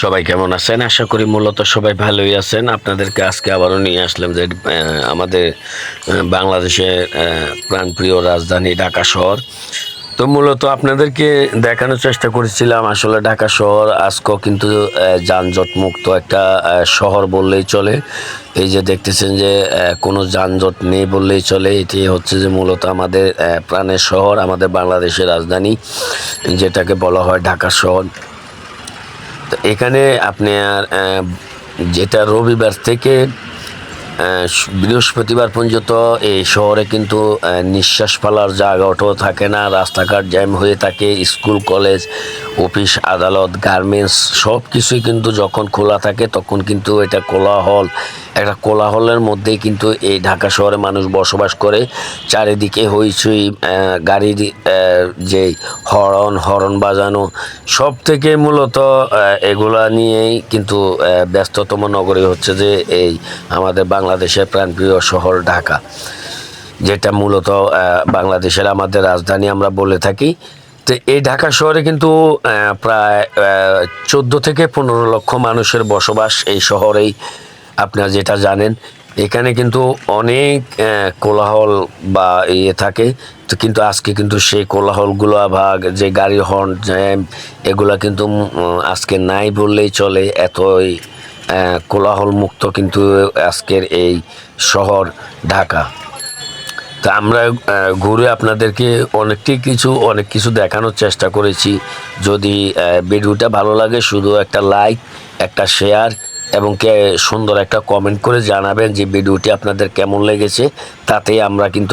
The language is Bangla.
সবাই কেমন আছেন? আশা করি মূলত সবাই ভালোই আছেন। আপনাদেরকে আজকে আবারও নিয়ে আসলাম যে আমাদের বাংলাদেশের প্রাণপ্রিয় রাজধানী ঢাকা শহর। তো মূলত আপনাদেরকে দেখানোর চেষ্টা করেছিলাম, আসলে ঢাকা শহর আজকেও কিন্তু যানজট মুক্ত একটা শহর বললেই চলে। এই যে দেখতেছেন যে কোনো যানজট নেই বললেই চলে। এটি হচ্ছে যে মূলত আমাদের প্রাণের শহর, আমাদের বাংলাদেশের রাজধানী, যেটাকে বলা হয় ঢাকা শহর। তো এখানে আপনি আর যেটা রবিবার থেকে বৃহস্পতিবার পর্যন্ত এই শহরে কিন্তু নিঃশ্বাস ফেলার জায়গাটাও থাকে না, রাস্তাঘাট জ্যাম হয়ে থাকে, স্কুল, কলেজ অফিস, আদালত, গার্মেন্টস সব কিছুই কিন্তু যখন খোলা থাকে তখন কিন্তু এটা কোলাহল। একটা কোলাহলের মধ্যেই কিন্তু এই ঢাকা শহরে মানুষ বসবাস করে। চারিদিকে হইচই গাড়ির যে হরন হরন বাজানো সব থেকে মূলত এগুলা নিয়েই কিন্তু ব্যস্ততম নগরী হচ্ছে যে এই আমাদের বাংলাদেশের প্রাণপ্রিয় শহর ঢাকা। যেটা মূলত বাংলাদেশের আমাদের রাজধানী আমরা বলে থাকি। তো এই ঢাকা শহরে কিন্তু প্রায় চোদ্দ থেকে পনেরো লক্ষ মানুষের বসবাস এই শহরেই আপনারা যেটা জানেন। এখানে কিন্তু অনেক কোলাহল বা ইয়ে থাকে। তো কিন্তু আজকে কিন্তু সেই কোলাহলগুলো বা যে গাড়ির হর্ন জ্যাম, এগুলা কিন্তু আজকে নাই বললেই চলে। এতই কোলাহল মুক্ত কিন্তু আজকের এই শহর ঢাকা। তা আমরা ঘুরে আপনাদেরকে অনেকটি কিছু, অনেক কিছু দেখানোর চেষ্টা করেছি। যদি ভিডিওটা ভালো লাগে, শুধু একটা লাইক, একটা শেয়ার এবং কে সুন্দর একটা কমেন্ট করে জানাবেন যে ভিডিওটি আপনাদের কেমন লেগেছে। তাতেই আমরা কিন্তু